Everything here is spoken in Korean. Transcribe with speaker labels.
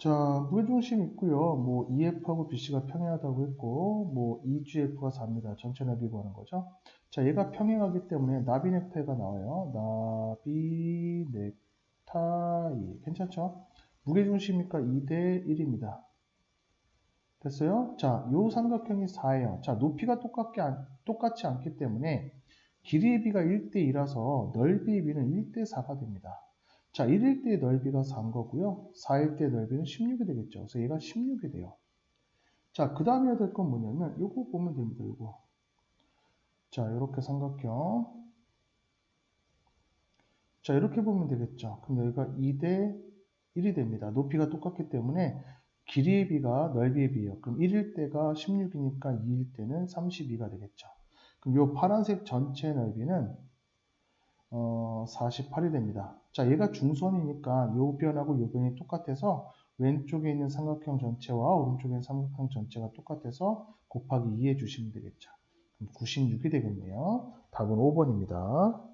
Speaker 1: 자, 무게중심 있고요. 뭐 EF하고 BC가 평행하다고 했고 뭐 EGF가 4입니다. 전체 나비 구하는 거죠. 자, 얘가 평행하기 때문에 나비 넥타이가 나와요. 나비 넥타이. 괜찮죠? 무게중심이니까 2대 1입니다. 됐어요? 자, 요 삼각형이 4예요. 자, 높이가 똑같게 안- 똑같지 않기 때문에 길이의 비가 1대 2라서 넓이의 비는 1대 4가 됩니다. 자, 1일 때의 넓이가 4인 거고요. 4일 때의 넓이는 16이 되겠죠. 그래서 얘가 16이 돼요. 자, 그 다음에 해야 될 건 뭐냐면 요거 보면 됩니다. 요거. 자, 이렇게 삼각형. 자, 이렇게 보면 되겠죠. 그럼 여기가 2대 1이 됩니다. 높이가 똑같기 때문에 길이의 비가 넓이의 비예요. 그럼 1일 때가 16이니까 2일 때는 32가 되겠죠. 그럼 요 파란색 전체 넓이는 어, 48이 됩니다. 자, 얘가 중선이니까 요 변하고 요 변이 똑같아서 왼쪽에 있는 삼각형 전체와 오른쪽에 있는 삼각형 전체가 똑같아서 곱하기 2 해주시면 되겠죠. 그럼 96이 되겠네요. 답은 5번입니다.